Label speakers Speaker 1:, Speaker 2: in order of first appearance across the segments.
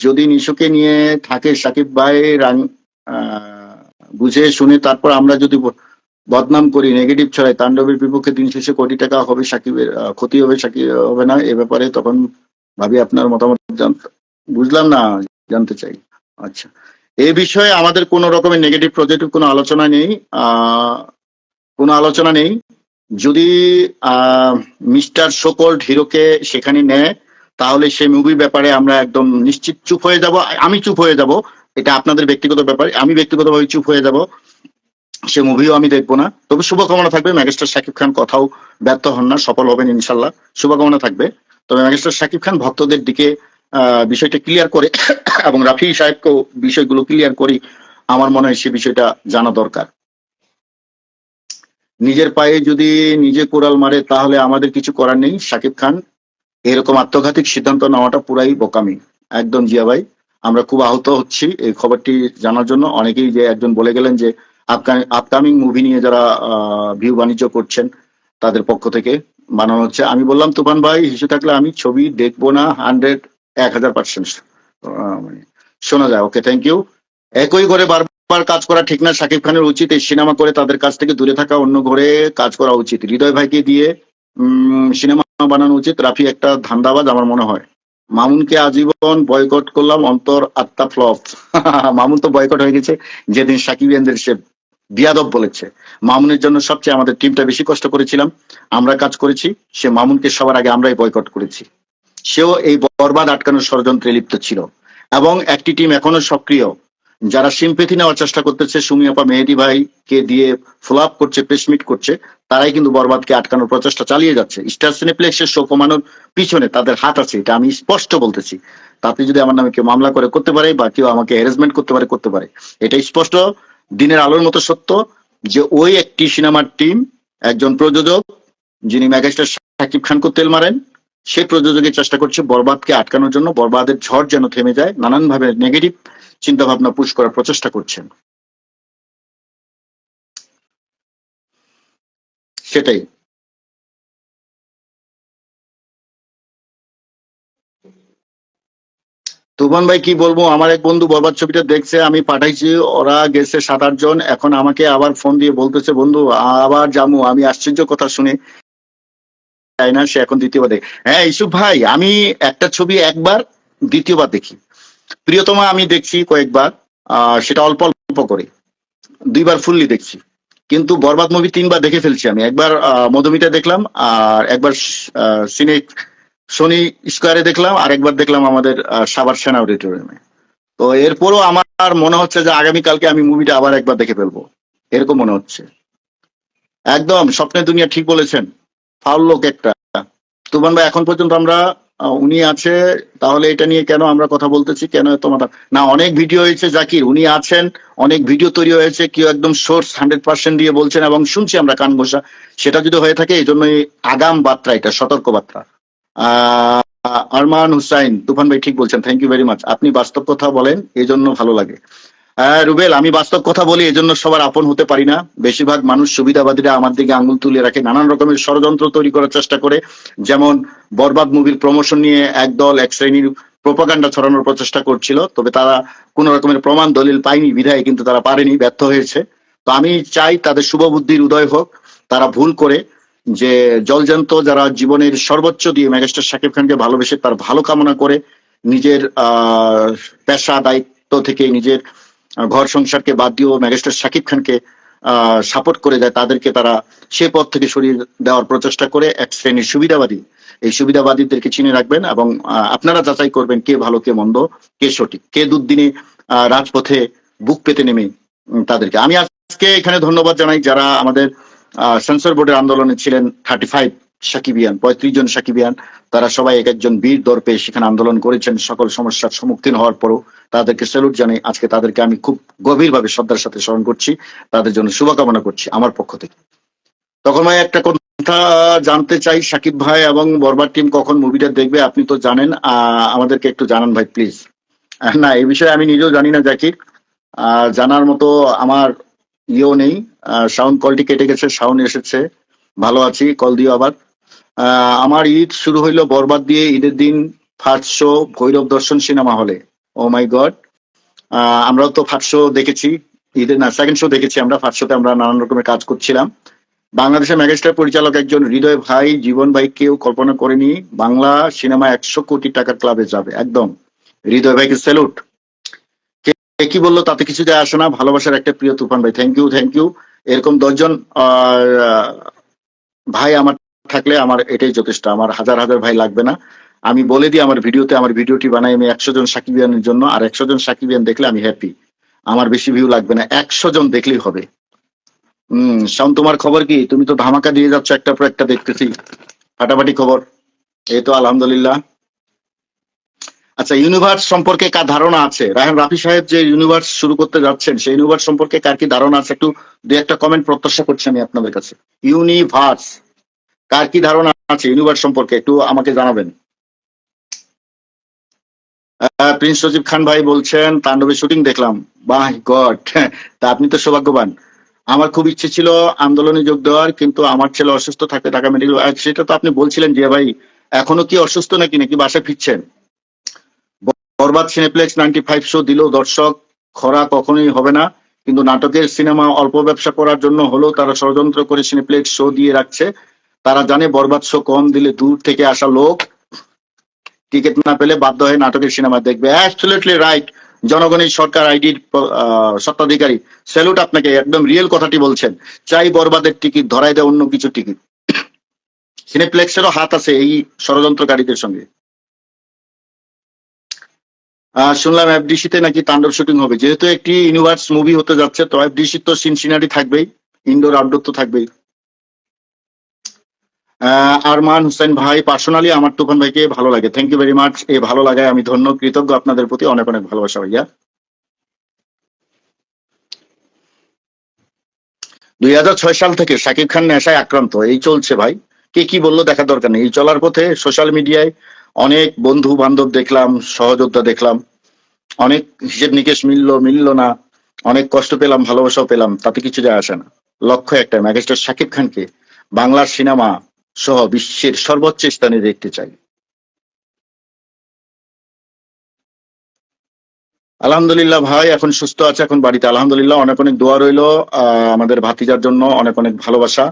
Speaker 1: যদি নিশুকে নিয়ে থাকে সাকিব ভাই, রান বুঝে শুনে তারপর আমরা যদি বদনাম করি নেগেটিভ ছড়াই, তাণ্ডবের বিপক্ষে দিন শেষে কোটি টাকা হবে সাকিবের ক্ষতি হবে সাকিব হবে না, এ ব্যাপারে তখন ভাবি আপনার মতামত বুঝলাম না, জানতে চাই। আচ্ছা। এ বিষয়ে আমাদের কোনো রকমের নেগেটিভ পজিটিভ কোনো আলোচনা নেই কোনো আলোচনা নেই। যদি মিস্টার সোকল্ড হিরোকে সেখানে নেয় তাহলে সেই মুভির ব্যাপারে আমরা একদম নিশ্চিত চুপ হয়ে যাব। আমি চুপ হয়ে যাব, এটা আপনাদের ব্যক্তিগত ব্যাপার। আমি ব্যক্তিগতভাবে চুপ হয়ে যাব, সে মুভিও আমি দেখব না। তবে শুভকামনা থাকবে ম্যাগেস্টার শাকিব খান কথাও ব্যর্থ হন না, সফল হবেন ইনশাল্লাহ শুভকামনা থাকবে। তবে ম্যাগেস্টার শাকিব খান ভক্তদের দিকে বিষয়টা ক্লিয়ার করে এবং রাফি সাহেবকেও বিষয়গুলো ক্লিয়ার করি, আমার মনে হয় সে বিষয়টা জানা দরকার। নিজের পায়ে যদি নিজে কোরাল মারে, তাহলে আমাদের কিছু করার নেই। শাকিব খান এরকম আত্মঘাতিক সিদ্ধান্ত নেওয়াটা পুরাই বোকামি। একদম জিয়া ভাই, আমরা খুব আহত হচ্ছি। এই খবরটি জানার জন্য অনেকেই যে একজন বলে গেলেন যে আপকামিং মুভি নিয়ে যারা ভিউ বাণিজ্য করছেন, তাদের পক্ষ থেকে বানানো হচ্ছে। আমি বললাম, তুফান ভাই হিসেবে থাকলে আমি ছবি দেখব না হান্ড্রেড এক হাজার পার্সেন্ট মানে শোনা যায়। ওকে থ্যাংক ইউ একই করে বারবার কাজ করা ঠিক না। শাকিব খানের উচিত এই সিনেমা করে তাদের কাছ থেকে দূরে থাকা, অন্য ঘরে কাজ করা উচিত। হৃদয় ভাইকে দিয়ে সিনেমা বানানো উচিত। রাফি, একটা ধান্দাবাজ আমার মনে হয়। মামুনকে আজীবন বয়কট করলাম, অন্তর আত্মা ফ্লপ মামুন তো বয়কট হয়ে গেছে, যেদিন সাকিব সাকিবিয়ানদের সে বিয়াদব বলেছে। মামুনের জন্য সবচেয়ে আমাদের টিমটা বেশি কষ্ট করেছিলাম। আমরা কাজ করেছি, সে মামুনকে সবার আগে আমরাই বয়কট করেছি। সেও এই বরবাদ আটকানোর ষড়যন্ত্রে লিপ্ত ছিল। এবং একটি টিম এখনও সক্রিয়। যারা সিম্পেথি নেওয়ার চেষ্টা করতেছে সুমি আপা মেহেদি ভাইকে দিয়ে ফ্লাপ করছে প্রেসমিট করছে, তারাই কিন্তু বরবাদকে আটকানোর প্রচেষ্টা চালিয়ে যাচ্ছে। স্টার সিনেপ্লেক্সের শো কমানোর পিছনে তাদের হাত আছে, এটা আমি স্পষ্ট বলতেছি। তাতে যদি আমার নামে কেউ মামলা করে, করতে পারে বা কেউ আমাকে হ্যারাসমেন্ট করতে পারে করতে পারে। এটা স্পষ্ট, দিনের আলোর মতো সত্য যে ওই একটি সিনেমার টিম একজন প্রযোজক, যিনি ম্যাগাস্টার সাকিব খানকে তেল মারেন, সেই প্রযোজকের চেষ্টা করছে বরবাদকে আটকানোর জন্য, বরবাদের ঝড় যেন থেমে যায়, নানানভাবে নেগেটিভ চিন্তা ভাবনা পুশ করার প্রচেষ্টা করছেন। সেটাই। তুফান ভাই, কি বলব? আমার এক বন্ধু বরবাদ ছবিটা দেখছে, আমি পাঠাইছি, ওরা গেছে সাত আট জন, এখন আমাকে আবার ফোন দিয়ে বলতেছে, বন্ধু, আবার জামু, আমি আশ্চর্য কথা শুনে তাই না, সে এখন দ্বিতীয়বার দেখে। হ্যাঁ ইসুফ ভাই, আমি একটা ছবি একবার, দ্বিতীয়বার দেখি। প্রিয়তমা, আমি দেখছি কয়েকবার সেটা অল্প অল্প করে। দুইবার ফুললি দেখছি। কিন্তু বরবাদ মুভি তিনবার দেখে ফেলছি আমি। একবার মধুমিতা দেখলাম, আর একবার সিনে শনি স্কোয়ারে দেখলাম, আর একবার দেখলাম আমাদের সাভার সেনা অডিটোরিয়ামে তো এরপরও আমার মনে হচ্ছে যে আগামীকালকে আমি মুভিটা আবার একবার দেখে ফেলব। এরকম মনে হচ্ছে। একদম, স্বপ্নের দুনিয়া ঠিক বলেছেন। ফাউল লোক একটা। তুমান ভাই, এখন পর্যন্ত আমরা উনি আছে তাহলে এটা নিয়ে কেন আমরা কথা বলতেছি? কেন এত মাথা? না অনেক ভিডিও হয়েছে জাকির উনি আছেন অনেক ভিডিও তৈরি হয়েছে কেউ একদম সোর্স হান্ড্রেড পার্সেন্ট দিয়ে বলছেন এবং শুনছি আমরা কান বসা সেটা যদি হয়ে থাকে এই জন্যই আগাম বার্তা এটা সতর্ক বার্তা আহ, আরমান হুসাইন তুফান ভাই ঠিক বলছেন থ্যাংক ইউ ভেরি মাচ আপনি বাস্তব কথা বলেন এই জন্য ভালো লাগে। হ্যাঁ রুবেল, আমি বাস্তব কথা বলি, এজন্য সবার আপন হতে পারি না। বেশিরভাগ মানুষ সুবিধাবাদীরা আমার দিকে আঙুল তুলে রাখে, নানান রকমের ষড়যন্ত্র তৈরি করার চেষ্টা করে। যেমন বরবাদ মুভির প্রমোশন নিয়ে একদল এক শ্রেণির প্রোপাগান্ডা ছড়ানোর প্রচেষ্টা করছিল, তবে তারা কোন রকমের প্রমাণ, দলিল পায়নি, বিধায় কিন্তু তারা পারেনি, ব্যর্থ হয়েছে। তো আমি চাই তাদের শুভ বুদ্ধির উদয় হোক, তারা ভুল করে, যে জলজান্ত যারা জীবনের সর্বোচ্চ দিয়ে মেগাস্টার শাকিব খানকে ভালোবেসে তার ভালো কামনা করে নিজের, আহ, পেশা, দায়িত্ব থেকে নিজের ঘর সংসারকে বাদ দিয়েও মেগাস্টার শাকিব খানকে সাপোর্ট করে যায় তাদেরকে তারা সে পথ থেকে সরিয়ে দেওয়ার প্রচেষ্টা করে এক শ্রেণির সুবিধাবাদী। এই সুবিধাবাদীদেরকে চিনে রাখবেন এবং আপনারা যাচাই করবেন কে ভালো কে মন্দ কে সঠিক কে দুর্দিনে আহ, রাজপথে বুক পেতে নেমে তাদেরকে। আমি আজকে এখানে ধন্যবাদ জানাই যারা আমাদের সেন্সর বোর্ডের আন্দোলনে ছিলেন থার্টি ফাইভ সাকিবিয়ান, পঁয়ত্রিশ জন সাকিবিয়ান, তারা সবাই এক একজন বীর দর্পে সেখানে আন্দোলন করেছেন। সকল সমস্যার সম্মুখীন হওয়ার পরও তাদেরকে স্যালুট জানাই। আজকে তাদেরকে আমি খুব গভীরভাবে শ্রদ্ধার সাথে স্মরণ করছি। তাদের জন্য শুভকামনা করছি আমার পক্ষ থেকে। তখন ভাই, একটা কথা জানতে চাই, সাকিব ভাই এবং বরবার টিম কখন মুভিটা দেখবে আপনি তো জানেন। আমাদেরকে একটু জানান ভাই প্লিজ না, এই বিষয়ে আমি নিজেও জানি না, জাকির। জানার মতো আমার ইয়েও নেই। সাউন্ড কলটি কেটে গেছে সাউন্ড এসেছে। ভালো আছি কল দিও আবার। আমার ঈদ শুরু হইল বরবাদ দিয়ে ঈদের দিন ফার্স্ট শো, ভৈরব দর্শন সিনেমা হলে। ও মাই গড আমরাও তো ফার্স্ট শো দেখেছি। ঈদের না সেকেন্ড শো দেখেছি আমরা ফার্স্ট শোতে আমরা নানান রকমের কাজ করছিলাম। বাংলাদেশের মেগাস্টার পরিচালক একজন হৃদয় ভাই, জীবন ভাই কেউ কল্পনা করেনি, বাংলা সিনেমা একশো কোটি টাকার ক্লাবে যাবে, একদম। হৃদয় ভাইকে স্যালুট কে, কি বলল তাতে কিছু যায় আসে না, ভালোবাসার একটা প্রিয় তুফান ভাই। থ্যাংক ইউ থ্যাংক ইউ এরকম দশজন ভাই আমার থাকলে আমার এটাই যথেষ্ট। আমার হাজার হাজার ভাই লাগবে না। আমি বলে দিই, আমার ভিডিওতে আমার ভিডিওটি বানাই আমি একশো জন সাকিবিয়ানের জন্য, আর একশো জন সাকিবিয়ান দেখলে আমি হ্যাপি আমার বেশি ভিউ লাগবে না। একশো জন দেখলেই হবে। হম শাম তোমার খবর কি? তুমি তো ধামাকা দিয়ে যাচ্ছ একটা পর একটা দেখতেছি। ফাটাফাটি খবর। এই তো আলহামদুলিল্লাহ। আচ্ছা ইউনিভার্স সম্পর্কে কার ধারণা আছে? রায়হান রাফি সাহেব যে ইউনিভার্স শুরু করতে যাচ্ছেন, সেই ইউনিভার্স সম্পর্কে কার কি ধারণা আছে? একটু দু একটা কমেন্ট প্রত্যাশা করছি আমি আপনাদের কাছে। ইউনিভার্স কার কি ধারণা আছে ইউনিভার্স সম্পর্কে একটু আমাকে জানাবেন। প্রিন্স সজীব খান ভাই বলছেন, তাণ্ডবের শুটিং দেখলাম। বাহ গড তা আপনি তো সৌভাগ্যবান। আমার খুব ইচ্ছে ছিল আন্দোলনে যোগ দেওয়ার, কিন্তু আমার ছেলে অসুস্থ থাকতে ঢাকা মেডিকেল সেটা তো আপনি বলছিলেন যে, ভাই, এখনও কি অসুস্থ নাকি নাকি বাসায় ফিরছেন? Borbaad cineplex ninety five show দিলেও দর্শক, খরা কখনোই হবে না, কিন্তু নাটকের সিনেমা অল্প ব্যবসা করার জন্য হলেও তারা ষড়যন্ত্র করে সিনেপ্লেক্স শো দিয়ে রাখছে। তারা জানে বরবাদ শো কম দিলে দূর থেকে আসা লোক। টিকিট না পেলে বাধ্য হয়ে নাটকের সিনেমা দেখবে। অ্যাবসলিউটলি রাইট জনগণের সরকার আইডির সত্ত্বাধিকারী স্যালুট আপনাকে, একদম রিয়েল কথাটি বলছেন। চাই বরবাদের টিকিট, ধরাই দেয় অন্য কিছু টিকিট। সিনেপ্লেক্সেরও হাত আছে এই ষড়যন্ত্রকারীদের সঙ্গে। শুনলাম এফডিসিতে নাকি তাণ্ডব শুটিং হবে। যেহেতু একটি ইউনিভার্স মুভি হতে যাচ্ছে, তো এফডিসি তো সিনসিনারি থাকবেই। ইনডোর আউটডোর তো থাকবেই। আরমান হুসেন ভাই পার্সোনালি আমার তুফান ভাইকে ভালো লাগে। থ্যাংক ইউ ভেরি মাচ এই ভালো লাগায় আমি ধন্য, কৃতজ্ঞ আপনাদের প্রতি অনেক অনেক ভালোবাসা ভাইয়া। দুই হাজার ছয় সাল থেকে শাকিব খান নেশায় আক্রান্ত। এই চলছে ভাই। কে কি বলল দেখার দরকার নেই। এই চলার পথে সোশ্যাল মিডিয়ায় অনেক বন্ধু বান্ধব দেখলাম, সহযোদ্ধা দেখলাম। অনেক হিসেব নিকেশ মিললো মিললো না। অনেক কষ্ট পেলাম, ভালোবাসাও পেলাম। তাতে কিছু যায় আসে না। লক্ষ্য একটা ম্যাগেস্টার শাকিব খানকে বাংলার সিনেমা সহ বিশ্বের সর্বোচ্চ স্থানে দেখতে চাই। আলহামদুলিল্লাহ ভাই, এখন সুস্থ আছে, এখন বাড়িতে। আলহামদুলিল্লাহ, অনেক অনেক দোয়া রইল আমাদের ভাতিজার জন্য অনেক অনেক ভালোবাসা।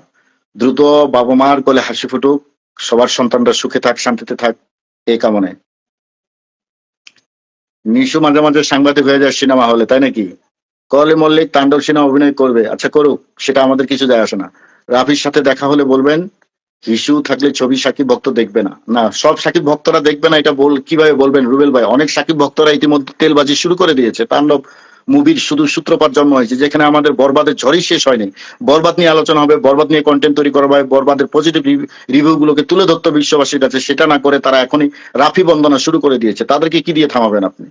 Speaker 1: দ্রুত বাবা মার কোলে হাসি ফুটুক, সবার সন্তানরা সুখে থাক, শান্তিতে থাক এই কামনে নিশু মাঝে মাঝে সাংবাদিক হয়ে যায় সিনেমা হলে, তাই নাকি? কলে মল্লিক তাণ্ডব সিনেমা অভিনয় করবে। আচ্ছা করুক, সেটা আমাদের কিছু যায় আসে না। রাফির সাথে দেখা হলে বলবেন ইস্যু থাকলে ছবি সাকিব ভক্ত দেখবে না। না, সব সাকিব ভক্তরা দেখবে না, এটা বল কীভাবে বলবেন রুবেল ভাই? অনেক সাকিব ভক্তরা ইতিমধ্যে তেলবাজি শুরু করে দিয়েছে। তাণ্ডব মুভির শুধু সূত্রপাত জন্ম হয়েছে, যেখানে আমাদের বরবাদের ঝড়ই শেষ হয়নি। বরবাদ নিয়ে আলোচনা হবে, বরবাদ নিয়ে কন্টেন্ট তৈরি করা হবে, বরবাদের পজিটিভ রিভিউ গুলোকে তুলে ধরতে বিশ্ববাসীর কাছে। সেটা না করে তারা এখনই রাফি বন্দনা শুরু করে দিয়েছে। তাদেরকে কি দিয়ে থামাবেন আপনি?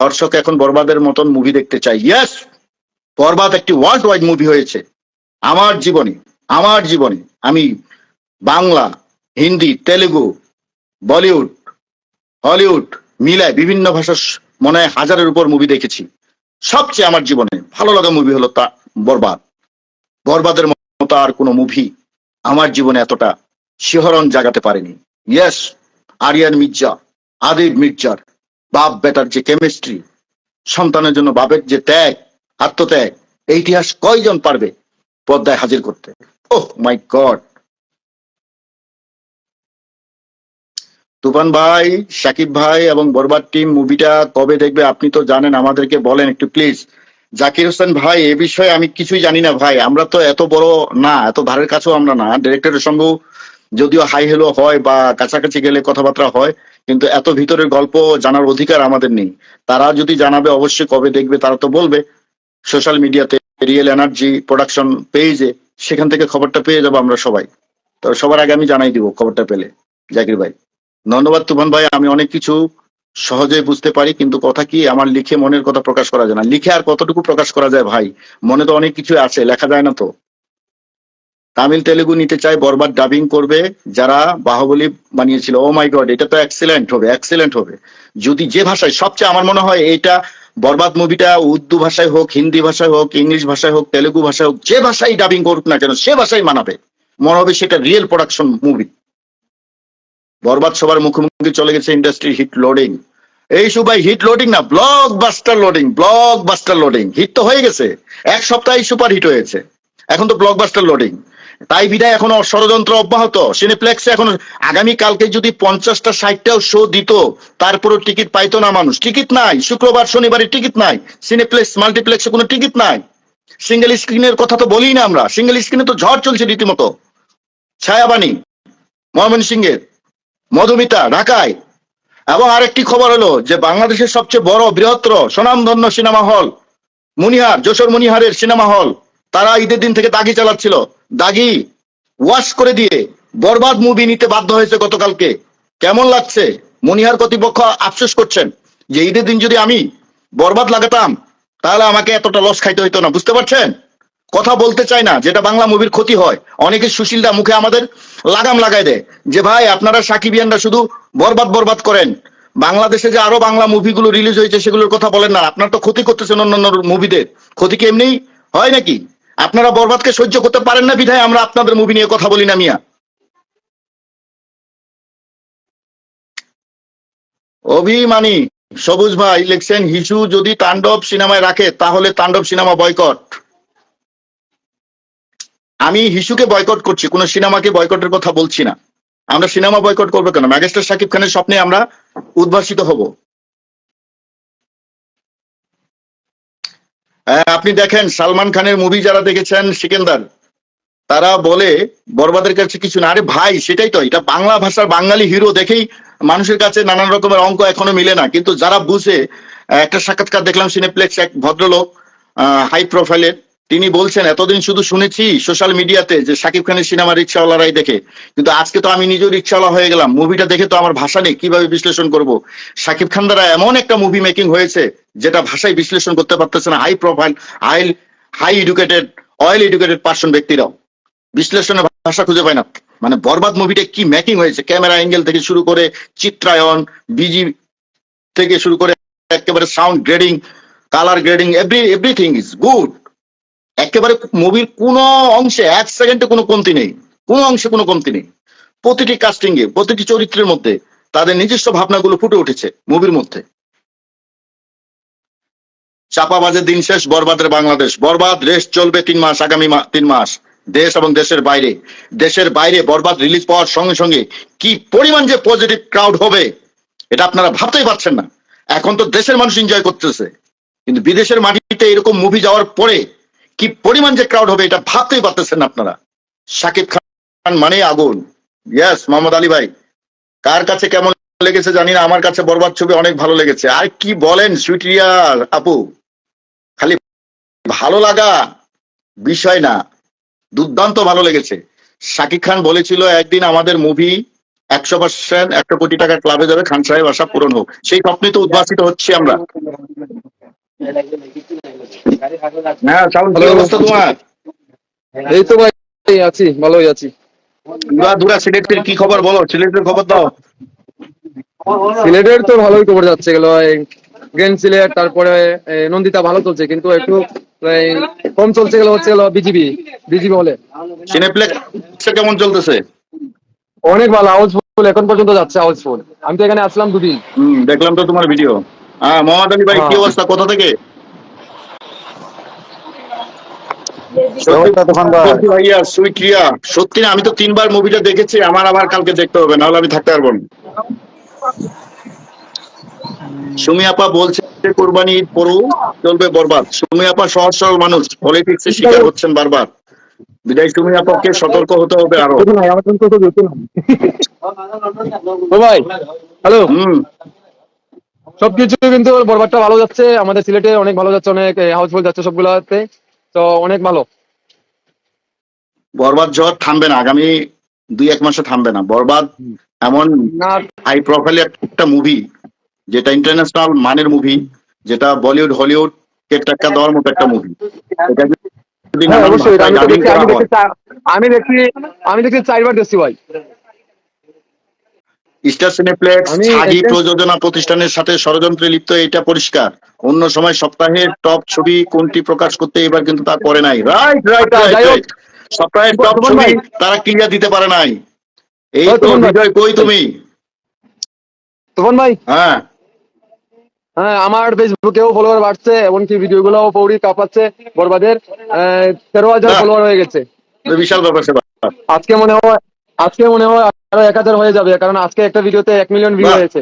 Speaker 1: দর্শক এখন বরবাদের মতন মুভি দেখতে চাই ইয়েস বরবাদ একটি ওয়ার্ল্ড ওয়াইড মুভি হয়েছে। আমার জীবনে। আমার জীবনে আমি বাংলা, হিন্দি, তেলেগু, বলিউড, হলিউড মিলায় বিভিন্ন ভাষার মনে হয় হাজারের উপর মুভি দেখেছি। সবচেয়ে আমার জীবনে ভালো লাগা মুভি হলো তা বরবাদ। বরবাদের মতো আর কোনো মুভি আমার জীবনে এতটা শিহরণ জাগাতে পারেনি। ইয়েস আরিয়ান মির্জা, আদিব মির্জার বাপ বেটার যে কেমিস্ট্রি সন্তানের জন্য বাপের যে ত্যাগ, আত্মত্যাগ, এই ইতিহাস কয়জন পারবে পর্দায় হাজির করতে? ওহ মাই গড তুফান ভাই, সাকিব ভাই এবং বরবাদ টিম মুভিটা কবে দেখবে আপনি তো জানেন, আমাদেরকে বলেন একটু প্লিজ জাকির হোসেন ভাই, এ বিষয়ে আমি কিছুই জানি না ভাই। আমরা তো এত বড় না, এত ধারের কাছেও আমরা না। ডিরেক্টরের সঙ্গেও যদিও হাই হেলো হয় বা কাছাকাছি গেলে কথাবার্তা হয়, কিন্তু এত ভিতরের গল্প জানার অধিকার আমাদের নেই। তারা যদি জানাবে, অবশ্যই কবে দেখবে, তারা তো বলবে। সোশ্যাল মিডিয়াতে রিয়েল এনার্জি প্রোডাকশন পেজে সেখান থেকে খবরটা পেয়ে যাব আমরা সবাই। তো সবার আগে আমি জানাই দিব খবরটা পেলে। জাকির ভাই, ধন্যবাদ তুফান ভাই, আমি অনেক কিছু সহজে বুঝতে পারি, কিন্তু কথা কি, আমার লিখে মনের কথা প্রকাশ করা যায় না। লিখে আর কতটুকু প্রকাশ করা যায় ভাই? মনে তো অনেক কিছু আছে, লেখা যায় না তো। তামিল তেলেগু নিতে চাই, বরবাদ ডাবিং করবে, যারা বাহুবলী বানিয়েছিল। ও মাই গড এটা তো এক্সেলেন্ট হবে এক্সেলেন্ট হবে। যদি যে ভাষায়, সবচেয়ে আমার মনে হয় এইটা বরবাদ মুভিটা উর্দু ভাষায় হোক, হিন্দি ভাষায় হোক, ইংলিশ ভাষায় হোক, তেলেগু ভাষায় হোক, যে ভাষায় ডাবিং করুক না কেন, সে ভাষায় মানাবে। মনে হবে সেটা রিয়েল প্রোডাকশন মুভি বরবাদ সবার মুখোমুখি চলে গেছে ইন্ডাস্ট্রি হিট লোডিং এই ভাই হিট লোডিং না blockbuster loading blockbuster loading hit তো হয়ে গেছে। এক সপ্তাহে সুপার হিট হয়েছে। এখন তো ব্লক বাস্টার লোডিং তাই বিদায় এখনও ষড়যন্ত্র অব্যাহত। সিনেপ্লেক্সে এখন আগামী কালকে যদি পঞ্চাশটা ষাটটাও শো দিত, তারপরও টিকিট পাইতো না মানুষ। টিকিট নাই, শুক্রবার শনিবারের টিকিট নাই সিনেপ্লেক্স মাল্টিপ্লেক্সে কোনো টিকিট নাই। সিঙ্গেল স্ক্রিনের কথা তো বলি না আমরা। সিঙ্গেল স্ক্রিনে তো ঝড় চলছে রীতিমতো। ছায়াবাণী, ময়মনসিংহের, মধুমিতা, ঢাকায়। এবং আরেকটি খবর হলো যে, বাংলাদেশের সবচেয়ে বড় বৃহত্তর স্বনামধন্য cinema hall মুনিহার, Jessore মুনিহারের cinema hall. তারা ঈদের দিন থেকে দাগি চালাচ্ছিল। দাগি ওয়াশ করে দিয়ে বরবাদ মুভি নিতে বাধ্য হয়েছে গতকালকে। কেমন লাগছে? মনিহার কর্তৃপক্ষ আফসোস করছেন যে ঈদের দিন যদি আমি বরবাদ লাগাতাম, তাহলে আমাকে এতটা লস খাইতে হইতো না। বুঝতে পারছেন? কথা বলতে চাই না, যেটা বাংলা মুভির ক্ষতি হয়। অনেকে সুশীলদা মুখে আমাদের লাগাম লাগাই দেয় যে, ভাই, আপনারা সাকিবিয়ানরা শুধু বরবাদ বরবাদ করেন। বাংলাদেশে যে আরও বাংলা মুভিগুলো রিলিজ হয়েছে, সেগুলোর কথা বলেন না। আপনার তো ক্ষতি করতেছেন অন্যান্য মুভিদের ক্ষতি কি এমনি হয় নাকি? আপনারা বরবাদকে সহ্য করতে পারেন না, বিধায় আমরা আপনাদের মুভি নিয়ে কথা বলি না, মিয়া। অভিমানী সবুজ ভাই লিখছেন, হিসু যদি তাণ্ডব সিনেমায় রাখে, তাহলে তাণ্ডব সিনেমা বয়কট আমি হিসুকে বয়কট করছি, কোন সিনেমাকে বয়কটের কথা বলছি না। আমরা সিনেমা বয়কট করব কেন? ম্যাগেস্টার সাকিব খানের স্বপ্নে আমরা উদ্ভাসিত হব। আপনি দেখেন, সালমান খানের মুভি যারা দেখেছেন, সিকেন্দার, তারা বলে বরবাদের কাছে কিছু না। আরে ভাই, সেটাই তো, এটা বাংলা ভাষার বাঙালি হিরো দেখেই মানুষের কাছে নানান রকমের অঙ্ক এখনও মিলে না। কিন্তু যারা বুঝে, একটা সাক্ষাৎকার দেখলাম সিনেপ্লেক্স এক ভদ্রলোক হাই প্রোফাইলের তিনি বলছেন, এতদিন শুধু শুনেছি সোশ্যাল মিডিয়াতে যে সাকিব খানের সিনেমা রিক্সাওয়ালারাই দেখে, কিন্তু আজকে তো আমি নিজেও রিক্সাওয়ালা হয়ে গেলাম। মুভিটা দেখে তো আমার ভাষা নেই, কীভাবে বিশ্লেষণ করব? সাকিব খান দ্বারা এমন একটা মুভি মেকিং হয়েছে, যেটা ভাষায় বিশ্লেষণ করতে পারতেছে না। High profile high high educated well educated person ব্যক্তিরাও। বিশ্লেষণের ভাষা খুঁজে পায় না। মানে বরবাদ মুভিটা কি মেকিং হয়েছে? ক্যামেরা অ্যাঙ্গেল থেকে শুরু করে চিত্রায়ন বিজি থেকে শুরু করে একেবারে sound grading colour grading every everything is good একেবারে মুভির কোনো অংশে এক সেকেন্ডে কোনো কমতি নেই। কোনো অংশে কোনো কমতি নেই। প্রতিটি কাস্টিং এ প্রতিটি চরিত্রের মধ্যে তাদের নিজস্ব ভাবনাগুলো ফুটে উঠেছে মুভির মধ্যে। চাপাবাজের দিন শেষ, বরবাদের বাংলাদেশ। বরবাদ রেস চলবে তিন মাস, আগামী তিন মাস। দেশ এবং দেশের বাইরে। দেশের বাইরে বরবাদ রিলিজ পাওয়ার সঙ্গে সঙ্গে কি পরিমাণ যে পজিটিভ ক্রাউড হবে, এটা আপনারা ভাবতেই পারছেন না। এখন তো দেশের মানুষ এনজয় করতেছে। কিন্তু বিদেশের মাটিতে এরকম মুভি যাওয়ার পরে কি পরিমাণ যে ক্রাউড হবে এটা ভাবতেই পারতেছেন আপনারা। শাকিব খান মানে আগুন। ইয়াস মোহাম্মদ আলী ভাই, কার কাছে কেমন লেগেছে জানি না, আমার কাছে বরবাদ ছবি অনেক ভালো লেগেছে। আর কি বলেন সুইটিয়ার আপু? খালি ভালো লাগা বিষয় না, দুর্দান্ত ভালো লেগেছে। শাকিব খান বলেছিল একদিন আমাদের মুভি একশো পার্সেন্ট একটা কোটি টাকা ক্লাবে যাবে, খান সাহেব আশা পূরণ হোক। সেই স্বপ্নে তো উদ্ভাসিত হচ্ছি আমরা। হ্যাঁ অবস্থা তোমার?
Speaker 2: এই তো ভাই আছি ভালোই আছি।
Speaker 1: দুরা দুরা সিলেটের কি খবর বলো? সিলেটের খবর দাও।
Speaker 2: সিলেটের তো ভালোই খবর যাচ্ছে গেল সিলেট তারপরে নন্দিতা ভালো চলছে কিন্তু একটু কম চলছে গেল হচ্ছে গেল বিজিবি বিজিবি বলে।
Speaker 1: সিনেপ্লেক্স কেমন চলতেছে?
Speaker 2: অনেক ভালো হাউসফুল এখন পর্যন্ত যাচ্ছে হাউসফুল আমি তো এখানে আসলাম দুদিন।
Speaker 1: দেখলাম তো তোমার ভিডিও হ্যাঁ মোহাম্মদ আলী ভাই কি
Speaker 2: হ্যাঁ।
Speaker 1: অবস্থা? কোথা থেকে? সত্যি না আমি তো তিনবার মুভিটা দেখেছি আমার আবার কালকে দেখতে হবে নাহলে আমি থাকতে পারব না। সুমি আপা বলছে কোরবানি ঈদ পড়ু চলবে বরবাদ। সুমি আপা সহজ সরল মানুষ পলিটিক্স এর শিকার হচ্ছেন বারবার। বিদায় সুমি আপাকে সতর্ক হতে হবে
Speaker 2: আরও। ভাই হ্যালো
Speaker 1: হুম।
Speaker 2: সবকিছু কিন্তু বরবাদটা ভালো যাচ্ছে আমাদের সিলেটে অনেক ভালো যাচ্ছে অনেক হাউসফুল যাচ্ছে সবগুলোতে তো অনেক ভালো।
Speaker 1: বরবাদ ঝড় থামবে না আগামী দুই এক মাসে থামবে না। বরবাদ এমন হাই প্রোফাইল একটা মুভি যেটা ইন্টারন্যাশনাল মানের মুভি যেটা বলিউড হলিউড কে টাক্কা দেওয়ার মতো একটা মুভি
Speaker 2: হ্যাঁ আমি
Speaker 1: করা
Speaker 2: আমি দেখছি চা- আমি দেখছি আমি দেখছি চারবার দেখছি ভাই।
Speaker 1: স্টার সিনেপ্লেক্স প্রযোজনা প্রতিষ্ঠানের সাথে ষড়যন্ত্রে লিপ্ত এটা পরিষ্কার। অন্য সময় সপ্তাহের টপ ছবি কোনটি প্রকাশ করতে এবার কিন্তু তা করে নাই। রাইট রাইট সপ্তাহের টপ ছবি তারা ক্লিয়ার দিতে পারে নাই। এই তো বিজয় কই তুমি?
Speaker 2: ভাই।
Speaker 1: হ্যাঁ।
Speaker 2: হ্যাঁ আমার ফেসবুকেও ফলোয়ার বাড়ছে এমনকি ভিডিও গুলো পৌড়ি কাঁপাচ্ছে বরবাদের। তেরো হাজার। ফলোয়ার হয়ে গেছে।
Speaker 1: বিশাল ব্যাপার
Speaker 2: আজকে মনে হয় আজকে মনে হয় আরও এক হাজার হয়ে যাবে কারণ আজকে একটা ভিডিওতে এক মিলিয়ন ভিউ হয়েছে।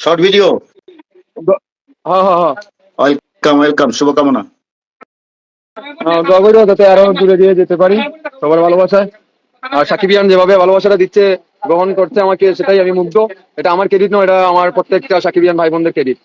Speaker 1: শর্ট ভিডিও
Speaker 2: হ্যাঁ হ্যাঁ
Speaker 1: ওয়েলকাম ওয়েলকাম শুভকামনা।
Speaker 2: দোয়া করো যাতে আরও দূরে দিয়ে যেতে পারি সবার ভালোবাসায়। আর সাকিবিয়ান যেভাবে ভালোবাসাটা দিচ্ছে গ্রহণ করছে আমাকে সেটাই আমি মুগ্ধ। এটা আমার ক্রেডিট নয় এটা আমার প্রত্যেকটা সাকিবিয়ান ভাই বোনদের ক্রেডিট